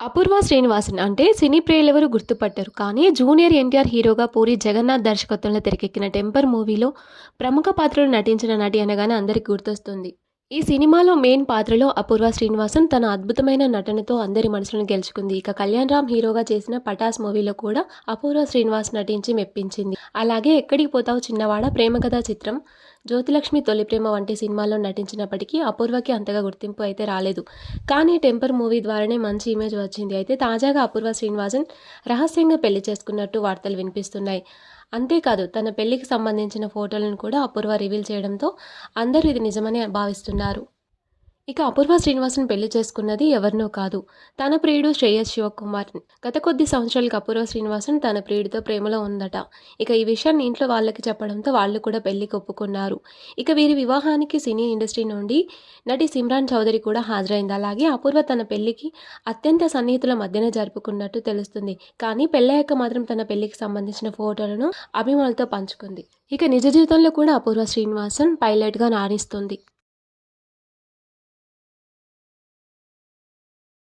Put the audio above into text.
అపూర్వ శ్రీనివాసన్ అంటే సినీ ప్రియులెవరు గుర్తుపట్టరు. కానీ జూనియర్ ఎన్టీఆర్ హీరోగా పూరి జగన్నాథ్ దర్శకత్వంలో తెరకెక్కిన టెంపర్ మూవీలో ప్రముఖ పాత్రలో నటించిన నటి అనగానే అందరికీ గుర్తొస్తుంది. ఈ సినిమాలో మెయిన్ పాత్రలో అపూర్వ శ్రీనివాసన్ తన అద్భుతమైన నటనతో అందరి మనసులను గెలుచుకుంది. ఇక కళ్యాణ్ రామ్ హీరోగా చేసిన పటాస్ మూవీలో కూడా అపూర్వ శ్రీనివాస్ నటించి మెప్పించింది. అలాగే ఎక్కడికి పోతావు చిన్నవాడ ప్రేమ కథా చిత్రం జ్యోతిలక్ష్మి తొలి ప్రేమ వంటి సినిమాల్లో నటించినప్పటికీ అపూర్వకి అంతగా గుర్తింపు అయితే రాలేదు. కానీ టెంపర్ మూవీ ద్వారానే మంచి ఇమేజ్ వచ్చింది. అయితే తాజాగా అపూర్వ శ్రీనివాసన్ రహస్యంగా పెళ్ళి చేసుకున్నట్టు వార్తలు వినిపిస్తున్నాయి. అంతేకాదు తన పెళ్ళికి సంబంధించిన ఫోటోలను కూడా అపూర్వ రివీల్ చేయడంతో అందరూ ఇది నిజమని భావిస్తున్నారు. ఇక అపూర్వ శ్రీనివాసన్ పెళ్ళి చేసుకున్నది ఎవరినో కాదు తన ప్రియుడు శ్రేయస్ శివకుమార్. గత కొద్ది సంవత్సరాలకు అపూర్వ శ్రీనివాసన్ తన ప్రియుడితో ప్రేమలో ఉందట. ఇక ఈ విషయాన్ని ఇంట్లో వాళ్ళకి చెప్పడంతో వాళ్ళు కూడా పెళ్ళికి ఒప్పుకున్నారు. ఇక వీరి వివాహానికి సినీ ఇండస్ట్రీ నుండి నటి సిమ్రాన్ చౌదరి కూడా హాజరైంది. అలాగే అపూర్వ తన పెళ్ళికి అత్యంత సన్నిహితుల మధ్యనే జరుపుకున్నట్టు తెలుస్తుంది. కానీ పెళ్ళయ్యాక మాత్రం తన పెళ్ళికి సంబంధించిన ఫోటోలను అభిమానులతో పంచుకుంది. ఇక నిజ జీవితంలో కూడా అపూర్వ శ్రీనివాసన్ పైలట్గా రాణిస్తుంది